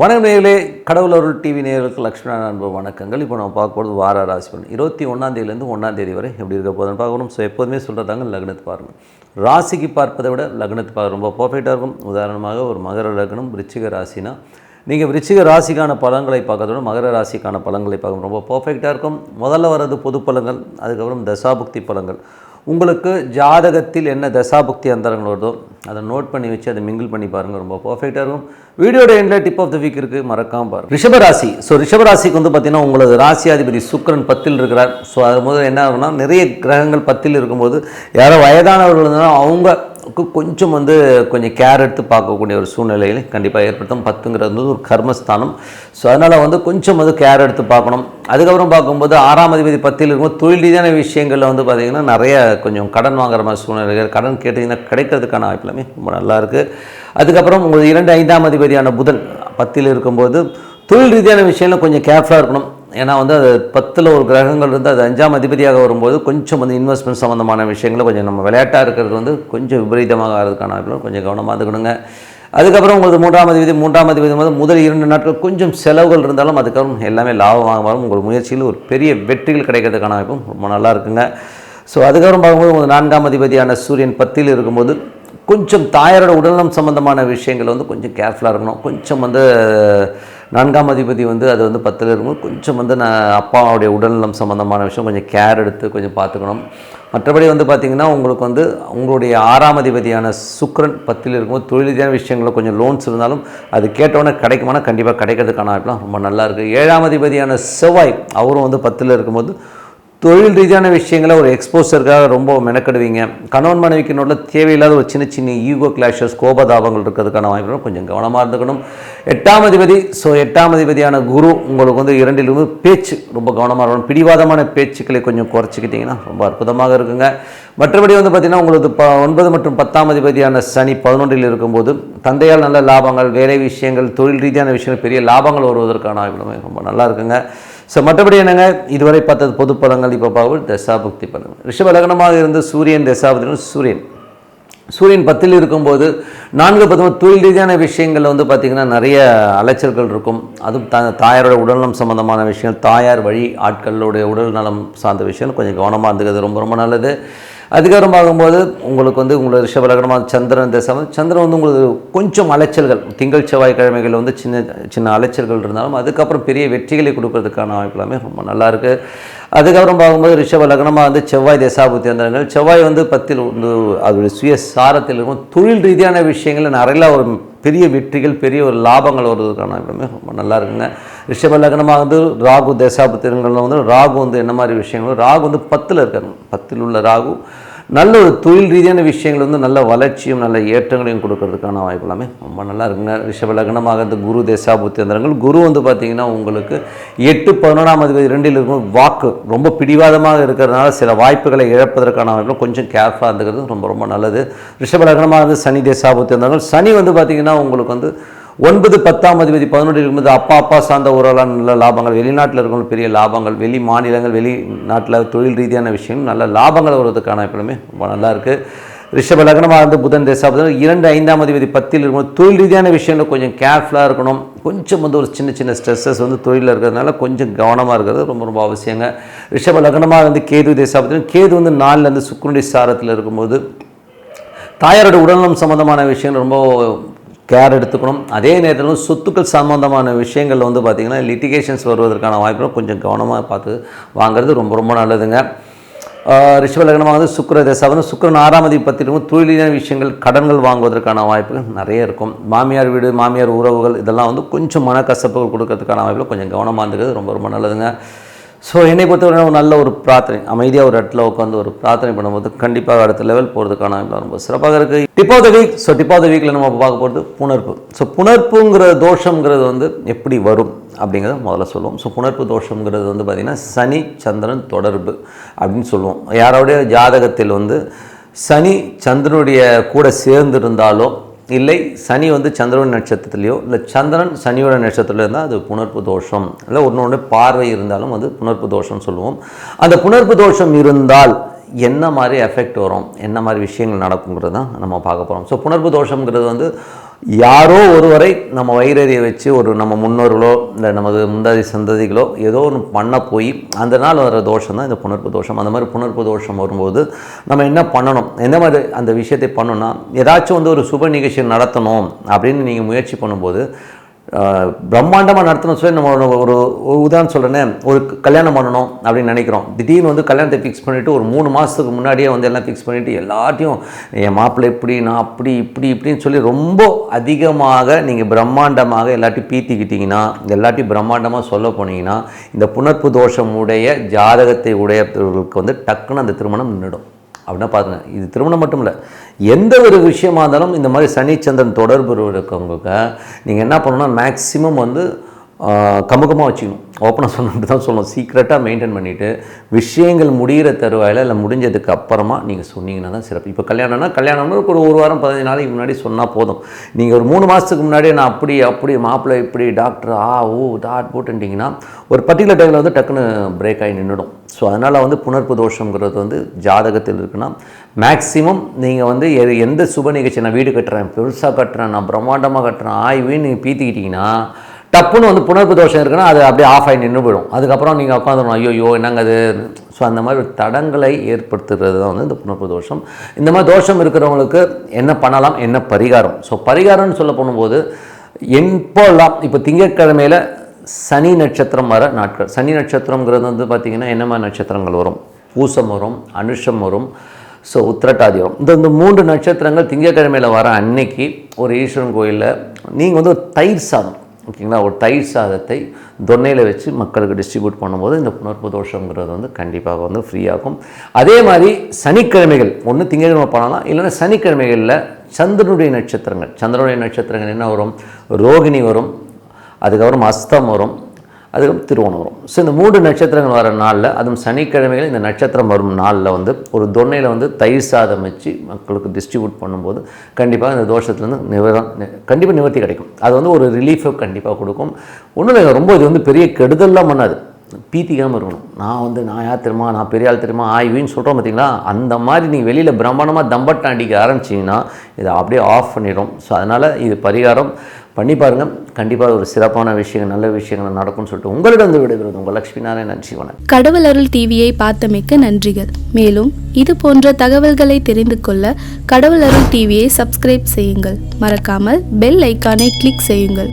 வணக்கம் நேர்களே கடவுள் அருள் டிவி நேர்களுக்கு லக்ஷ்மண அன்பு வணக்கங்கள். இப்போ நம்ம பார்க்க போகிறது வார ராசி பலன். இருபத்தி ஒன்றாந்தேதியிலேருந்து ஒன்றாந்தேதி வரை எப்படி இருக்க போதுன்னு பார்க்கணும். ஸோ எப்போதுமே சொல்கிறதாங்க லக்னத்தை பாருங்கள் ராசிக்கு பார்ப்பதை விட லக்னத்தை பார்க்க ரொம்ப பர்ஃபெக்டாக இருக்கும். உதாரணமாக ஒரு மகர லக்னம் ரிச்சிக ராசினா நீங்கள் விருச்சிக ராசிக்கான பலன்களை பார்க்கறதோட மகர ராசிக்கான பலன்களை பார்க்க ரொம்ப பர்ஃபெக்டாக இருக்கும். முதல்ல வர்றது பொது பழங்கள் அதுக்கப்புறம் தசாபுக்தி பழங்கள் உங்களுக்கு ஜாதகத்தில் என்ன தசாபுக்தி அந்தரங்கள் வருதோ அதை நோட் பண்ணி வச்சு அதை மிங்கிள் பண்ணி பாருங்கள் ரொம்ப பர்ஃபெக்டாக இருக்கும். வீடியோட எண்டில் டிப் ஆஃப் த வீக் இருக்குது மறக்காம பாருங்கள் ரிஷபராசி. ஸோ ரிஷபராசிக்கு வந்து பார்த்தீங்கன்னா உங்களது ராசியாதிபதி சுக்கரன் பத்தில் இருக்கிறார். ஸோ அது முதல்ல என்ன ஆகும்னா நிறைய கிரகங்கள் பத்தில் இருக்கும்போது யாரோ வயதானவர்கள் இருந்தாலும் அவங்க கொஞ்சம் வந்து கொஞ்சம் கேர் எடுத்து பார்க்கக்கூடிய ஒரு சூழ்நிலையில் கண்டிப்பாக ஏற்படுத்தும். பத்துங்கிறது வந்து ஒரு கர்மஸ்தானம். ஸோ அதனால் வந்து கொஞ்சம் வந்து கேர் எடுத்து பார்க்கணும். அதுக்கப்புறம் பார்க்கும்போது ஆறாம் அதிபதி பத்தியில் இருக்கும்போது தொழில் ரீதியான விஷயங்களில் வந்து பார்த்திங்கன்னா நிறைய கொஞ்சம் கடன் வாங்குற மாதிரி சூழ்நிலைகள் கடன் கேட்டிங்கன்னா கிடைக்கிறதுக்கான வாய்ப்பு எல்லாமே ரொம்ப நல்லா இருக்குது அதுக்கப்புறம் உங்களுக்கு இரண்டு ஐந்தாம் அதிபதியான புதன் பத்தில் இருக்கும்போது தொழில் ரீதியான விஷயம்ல கொஞ்சம் கேர்ஃபுல்லாக இருக்கணும். ஏன்னா வந்து அது பத்தில் ஒரு கிரகங்கள் இருந்து அது அஞ்சாம் அதிபதியாக வரும்போது கொஞ்சம் வந்து இன்வெஸ்ட்மெண்ட் சம்மந்தமான விஷயங்களை கொஞ்சம் நம்ம விளையாட்டாக இருக்கிறது வந்து கொஞ்சம் விபரீதமாக ஆகிறதுக்கான வாய்ப்புகள் கொஞ்சம் கவனமாக இருந்துக்கணுங்க. அதுக்கப்புறம் உங்களுக்கு மூன்றாம் அதிபதி மூன்றாம் அதிபதி வந்து முதல் இரண்டு நாட்கள் கொஞ்சம் செலவுகள் இருந்தாலும் அதுக்கப்புறம் எல்லாமே லாபமாக மாறும் உங்கள் முயற்சியில் ஒரு பெரிய வெற்றிகள் கிடைக்கிறதுக்கான வாய்ப்பும் ரொம்ப நல்லா இருக்குங்க. ஸோ அதுக்கப்புறம் பார்க்கும்போது உங்கள் நான்காம் அதிபதியான சூரியன் பத்தில் இருக்கும்போது கொஞ்சம் தாயாரோட உடல்நலம் சம்மந்தமான விஷயங்கள் வந்து கொஞ்சம் கேர்ஃபுல்லாக இருக்கணும். கொஞ்சம் வந்து நான்காம் அதிபதி வந்து அது வந்து பத்தில் இருக்கும்போது கொஞ்சம் வந்து நான் அப்பாவுடைய உடல்நலம் சம்மந்தமான விஷயம் கொஞ்சம் கேர் எடுத்து கொஞ்சம் பார்த்துக்கணும். மற்றபடி வந்து பார்த்திங்கன்னா உங்களுக்கு வந்து உங்களுடைய ஆறாம் அதிபதியான சுக்ரன் பத்தில் இருக்கும்போது தொழில் ரீதியான விஷயங்களில் கொஞ்சம் லோன்ஸ் இருந்தாலும் அது கேட்டவுடனே கிடைக்குமானா கண்டிப்பாக கிடைக்கிறதுக்கான வாய்ப்புலாம் ரொம்ப நல்லா இருக்குது ஏழாம் அதிபதியான செவ்வாய் அவரும் வந்து பத்தில் இருக்கும்போது தொழில் ரீதியான விஷயங்களை ஒரு எக்ஸ்போசருக்காக ரொம்ப மெனக்கெடுவீங்க. கணவன் மனைவிக்கு நோட்டில் தேவையில்லாத ஒரு சின்ன சின்ன ஈகோ கிளாஷஸ் கோபதாபங்கள் இருக்கிறதுக்கான வாய்ப்புகள் கொஞ்சம் கவனமாக இருந்துக்கணும். எட்டாம் அதிபதி ஸோ எட்டாம் அதிபதியான குரு உங்களுக்கு வந்து இரண்டிலும் பேச்சு ரொம்ப கவனமாக இருக்கணும். பிடிவாதமான பேச்சுக்களை கொஞ்சம் குறைச்சிக்கிட்டிங்கன்னா ரொம்ப அற்புதமாக இருக்குங்க. மற்றபடி வந்து பார்த்திங்கன்னா உங்களுக்கு ப ஒன்பது மற்றும் பத்தாம் அதிபதியான சனி பதினொன்றில் இருக்கும்போது தந்தையால் நல்ல லாபங்கள் வேலை விஷயங்கள் தொழில் ரீதியான விஷயங்கள் பெரிய லாபங்கள் வருவதற்கான வாய்ப்புகளுமே ரொம்ப நல்லா இருக்குங்க. ஸோ மற்றபடி என்னங்க? இதுவரை பார்த்தது பொது பலங்கள் இப்போ பார்க்கும்போது தசாபக்தி பலன் ரிஷப லக்னமாக இருந்து சூரியன் தசாபக்தி சூரியன். சூரியன் பத்தில் இருக்கும்போது நான்கு பத்து தொழில் ரீதியான விஷயங்களில் வந்து பார்த்திங்கன்னா நிறைய அலைச்சல்கள் இருக்கும். அதுவும் த தாயாரோட உடல்நலம் சம்மந்தமான விஷயங்கள் தாயார் வழி ஆட்களுடைய உடல் நலம் சார்ந்த விஷயங்கள் கொஞ்சம் கவனமாக இருந்துக்கிறது ரொம்ப ரொம்ப நல்லது. அதிகாரம் ஆகும்போது உங்களுக்கு வந்து உங்களோட ரிஷபலகனமாக சந்திரன் தசை சந்திரன் வந்து உங்களுக்கு கொஞ்சம் அலைச்சல்கள் திங்கள் செவ்வாய்க்கிழமைகள் வந்து சின்ன சின்ன அலைச்சல்கள் இருந்தாலும் அதுக்கப்புறம் பெரிய வெற்றிகளை கொடுக்கறதுக்கான வாய்ப்பு எல்லாமே ரொம்ப நல்லாயிருக்கு அதுக்கப்புறம் பார்க்கும்போது ரிஷப லக்னமாக வந்து செவ்வாய் தேசாபுத்தி வந்தார்கள் செவ்வாய் வந்து பத்தில் வந்து அதோடைய சுய சாரத்தில் இருக்கும். தொழில் ரீதியான விஷயங்களில் நிறைய ஒரு பெரிய வெற்றிகள் பெரிய ஒரு லாபங்கள் வருவதற்கான ரொம்ப நல்லா இருக்குங்க. ரிஷப லக்னமாக வந்து ராகு தேசாபுத்திரங்களில் வந்து ராகு வந்து என்ன மாதிரி விஷயங்களும் ராகு வந்து பத்தில் இருக்காங்க. பத்தில் உள்ள ராகு நல்ல ஒரு தொழில் ரீதியான விஷயங்கள் வந்து நல்ல வளர்ச்சியும் நல்ல ஏற்றங்களையும் கொடுக்கறதுக்கான வாய்ப்பு எல்லாமே ரொம்ப நல்லா இருக்குங்க. ரிஷப லக்னமாக இந்த குரு தேசாபுத்தியந்திரங்கள் குரு வந்து பார்த்திங்கன்னா உங்களுக்கு எட்டு பதினொன்றாம் அதிபதி ரெண்டில் இருக்கும் வாக்கு ரொம்ப பிடிவாதமாக இருக்கிறதுனால சில வாய்ப்புகளை இழப்பதற்கான வாய்ப்புகள் கொஞ்சம் கேர்ஃபுல்லாக இருந்துக்கிறது ரொம்ப ரொம்ப நல்லது. ரிஷப லக்னமாக இருந்து சனி தேசாபுத்தியந்திரங்கள் சனி வந்து பார்த்திங்கன்னா உங்களுக்கு வந்து ஒன்பது பத்தாம் அதிபதி பதினொன்று இருக்கும்போது அப்பா அப்பா சார்ந்த உறவெல்லாம் நல்ல லாபங்கள் வெளிநாட்டில் இருக்கவங்க பெரிய லாபங்கள் வெளி மாநிலங்கள் வெளிநாட்டில் தொழில் ரீதியான விஷயம் நல்ல லாபங்கள் வருவதற்கான எப்பவுமே ரொம்ப நல்லா இருக்குது ரிஷப லக்னமாக இருந்து புதன் தேசாபுதன் இரண்டு ஐந்தாம் அதிபதி பத்தில் இருக்கும்போது தொழில் ரீதியான விஷயங்கள் கொஞ்சம் கேர்ஃபுல்லாக இருக்கணும். கொஞ்சம் வந்து ஒரு சின்ன சின்ன ஸ்ட்ரெஸ்ஸஸ் வந்து தொழிலில் இருக்கிறதுனால கொஞ்சம் கவனமாக இருக்கிறது ரொம்ப ரொம்ப அவசியங்க. ரிஷப லக்னமாக இருந்து கேது தேசாபுதன் கேது வந்து நாலுலேருந்து சுக்குனுடைய சாரத்தில் இருக்கும்போது தாயாரோட உடல்நலம் சம்மந்தமான விஷயங்கள் ரொம்ப கேர் எடுத்துக்கணும். அதே நேரத்தில் சொத்துக்கள் சம்மந்தமான விஷயங்கள் வந்து பார்த்திங்கன்னா லிட்டிகேஷன்ஸ் வருவதற்கான வாய்ப்புகள் கொஞ்சம் கவனமாக பார்த்து வாங்குறது ரொம்ப ரொம்ப நல்லதுங்க. ரிஷபலக்னமாக வந்து சுக்கர தசாவது வந்து சுக்கரன் ஆறாமதி அதிபதி பத்திரிக்கும் தொழிலான விஷயங்கள் கடன்கள் வாங்குவதற்கான வாய்ப்புகள் நிறைய இருக்கும். மாமியார் வீடு மாமியார் உறவுகள் இதெல்லாம் வந்து கொஞ்சம் மனக்கசப்புகள் கொடுக்கறதுக்கான வாய்ப்புகள் கொஞ்சம் கவனமாக இருந்துக்கிறது ரொம்ப ரொம்ப நல்லதுங்க. ஸோ என்னை பொறுத்தவரை ஒரு நல்ல ஒரு பிரார்த்தனை அமைதியாக ஒரு இடத்துல உட்காந்து ஒரு பிரார்த்தனை பண்ணும்போது கண்டிப்பாக அடுத்த லெவல் போகிறதுக்கான ரொம்ப சிறப்பாக இருக்குது tip of the week so tip of the வீக்கில் நம்ம பார்க்க போகிறது புணர்ப்பு. ஸோ புணர்ப்புங்கிற தோஷங்கிறது வந்து எப்படி வரும் அப்படிங்கிறத முதல்ல சொல்லுவோம். ஸோ புணர்ப்பு தோஷங்கிறது வந்து பார்த்திங்கன்னா சனி சந்திரன் தொடர்பு அப்படின்னு சொல்லுவோம். யாரோடைய ஜாதகத்தில் வந்து சனி சந்திரனுடைய கூட சேர்ந்து இருந்தாலோ இல்லை சனி வந்து சந்திரன் நட்சத்திரத்துலேயோ இல்லை சந்திரன் சனியோட நட்சத்திரத்தில் இருந்தால் அது புணர்ப்பு தோஷம். இல்லை ஒன்று ஒன்று பார்வை இருந்தாலும் அது புணர்ப்பு தோஷம் சொல்லுவோம். அந்த புணர்ப்பு தோஷம் இருந்தால் என்ன மாதிரி எஃபெக்ட் வரும்? என்ன மாதிரி விஷயங்கள் நடக்குங்கிறது தான் நம்ம பார்க்க போகிறோம் ஸோ புணர்வு தோஷங்கிறது வந்து யாரோ ஒருவரை நம்ம வைரறியை வச்சு ஒரு நம்ம முன்னோர்களோ இல்லை நமது முந்தாதி சந்ததிகளோ ஏதோ ஒன்று பண்ண போய் அந்த நாள் வர தோஷம் தான் இந்த புணர்ப்பு தோஷம். அந்த மாதிரி புணர்ப்பு தோஷம் வரும்போது நம்ம என்ன பண்ணணும்? எந்த மாதிரி அந்த விஷயத்தை பண்ணணும்னா ஏதாச்சும் வந்து ஒரு சுப நிகழ்ச்சி நடத்தணும் அப்படின்னு நீங்கள் முயற்சி பண்ணும்போது பிரம்மாண்டமாக நடத்தணும் சொல்லி நம்ம ஒரு- உதாரணம் சொல்கிறேன்னே ஒரு கல்யாணம் பண்ணணும் அப்படின்னு நினைக்கிறோம். திடீர்னு வந்து கல்யாணத்தை ஃபிக்ஸ் பண்ணிவிட்டு ஒரு மூணு மாதத்துக்கு முன்னாடியே வந்து எல்லாம் ஃபிக்ஸ் பண்ணிவிட்டு எல்லாத்தையும் என் மாப்பிள்ளை இப்படி நான் அப்படி இப்படி இப்படின்னு சொல்லி ரொம்ப அதிகமாக நீங்கள் பிரம்மாண்டமாக எல்லாத்தையும் பீத்திக்கிட்டிங்கன்னா எல்லாத்தையும் பிரம்மாண்டமாக சொல்ல போனீங்கன்னா இந்த புணர்ப்பு தோஷம் உடைய ஜாதகத்தை உடையவர்களுக்கு வந்து டக்குன்னு அந்த திருமணம் நின்றுடும். அப்படின்னா பாருங்கள் இது திருமணம் மட்டும் இல்லை எந்த ஒரு விஷயமா இருந்தாலும் இந்த மாதிரி சனி சந்திரன் தொடர்பு இருக்கவங்களுக்கு நீங்கள் என்ன பண்ணணும்னா மேக்ஸிமம் வந்து கமுகமாக வச்சுக்கணும். ஓப்பனாக சொன்னது தான் சொல்லணும் சீக்ரெட்டாக மெயின்டைன் பண்ணிவிட்டு விஷயங்கள் முடிகிற தருவாயில் இல்லை முடிஞ்சதுக்கு அப்புறமா நீங்கள் சொன்னீங்கன்னா தான் சிறப்பு. இப்போ கல்யாணம்னா கல்யாணம்னு ஒரு ஒரு வாரம் பதினஞ்சு நாளைக்கு முன்னாடி சொன்னால் போதும். நீங்கள் ஒரு மூணு மாதத்துக்கு முன்னாடியே நான் அப்படி அப்படி மாப்பிள்ளை இப்படி டாக்டர் ஆ ஓ டாட் போட்டுட்டிங்கன்னா ஒரு பர்டிகுலர் டைமில் வந்து டக்குன்னு பிரேக் ஆகி நின்றுடும். ஸோ அதனால் வந்து புணர்ப்பு தோஷங்கிறது வந்து ஜாதகத்தில் இருக்குன்னா மேக்ஸிமம் நீங்கள் வந்து எது- எந்த சுப நிகழ்ச்சி நான் வீடு கட்டுறேன் பெருசாக கட்டுறேன் நான் பிரம்மாண்டமாக கட்டுறேன் ஆய்வுன்னு நீங்கள் பீத்திக்கிட்டீங்கன்னா டப்புன்னு வந்து புணர்ப்பு தோஷம் இருக்குன்னா அது அப்படியே ஆஃப் ஆகி நின்று போயிடும். அதுக்கப்புறம் நீங்கள் உட்காந்துடணும் ஐயோ என்னங்க அது ஸோ அந்த மாதிரி ஒரு தடங்களை ஏற்படுத்துறது தான் வந்து இந்த புணர்ப்பு தோஷம் இந்த மாதிரி தோஷம் இருக்கிறவங்களுக்கு என்ன பண்ணலாம்? என்ன பரிகாரம்? ஸோ பரிகாரம்னு சொல்ல போகும்போது எப்போல்லாம் இப்போ திங்கட்கிழமையில் சனி நட்சத்திரம் வர நாட்கள். சனி நட்சத்திரங்கிறது வந்து பார்த்திங்கன்னா என்ன மாதிரி நட்சத்திரங்கள் வரும்? பூசம் வரும் அனுஷம் வரும் ஸோ உத்திரட்டாதி வரும். இந்த இந்த மூன்று நட்சத்திரங்கள் திங்கக்கிழமையில் வர அன்னைக்கு ஒரு ஈஸ்வரன் கோயிலில் நீங்கள் வந்து ஒரு தயிர் சாதம் ஓகேங்களா? ஒரு தயிர் சாதத்தை தொன்னையில் வச்சு மக்களுக்கு டிஸ்ட்ரிபியூட் பண்ணும்போது இந்த புணர்ப்பு தோஷங்கிறது வந்து கண்டிப்பாக வந்து ஃப்ரீயாகும் அதே மாதிரி சனிக்கிழமைகள் ஒன்று திங்கட்கிழமை பண்ணலாம் இல்லைன்னா சனிக்கிழமைகளில் சந்திரனுடைய நட்சத்திரங்கள். சந்திரனுடைய நட்சத்திரங்கள் என்ன வரும்? ரோகிணி வரும் அதுக்கப்புறம் அஸ்தம் வரும் அதுக்கப்புறம் திருவோணம் வரும். ஸோ இந்த மூன்று நட்சத்திரங்கள் வர நாளில் அதுவும் சனிக்கிழமைகள் இந்த நட்சத்திரம் வரும் நாளில் வந்து ஒரு தொன்னையில் வந்து தயிர் சாதம் வச்சு மக்களுக்கு டிஸ்ட்ரிபியூட் பண்ணும்போது கண்டிப்பாக இந்த தோஷத்துலேருந்து நிவரம் கண்டிப்பாக நிவர்த்தி கிடைக்கும். அது வந்து ஒரு ரிலீஃபை கண்டிப்பாக கொடுக்கும். ஒன்றும் இல்லை ரொம்ப இது வந்து பெரிய கெடுதல்லாம் பண்ணாது. பீத்திக்காமல் இருக்கணும். நான் வந்து நான் யார் தெரியுமா? நான் பெரிய ஆள் தெரியுமா? ஆய்வின்னு சொல்கிறோம் பார்த்தீங்களா அந்த மாதிரி நீங்கள் வெளியில் பிரம்மாண்டமாக தம்பட்டம் அடிக்க ஆரம்பிச்சிங்கன்னா இதை அப்படியே ஆஃப் பண்ணிடும். ஸோ அதனால் இது பரிகாரம். பண்ணி பாருங்கள் கண்டிப்பாக ஒரு சிறப்பான விஷயங்கள் நல்ல விஷயங்கள் நடக்கும்னு சொல்லிட்டு உங்களிடம் வந்து விடுகிறது உங்கள் லட்சுமி நாராயணன். சிவனன் கடவுள் அருள் டிவியை பார்த்தமைக்க நன்றிகள். மேலும் இது போன்ற தகவல்களை தெரிந்து கொள்ள கடவுள் அருள் டிவியை சப்ஸ்கிரைப் செய்யுங்கள். மறக்காமல் பெல் ஐக்கானை கிளிக் செய்யுங்கள்.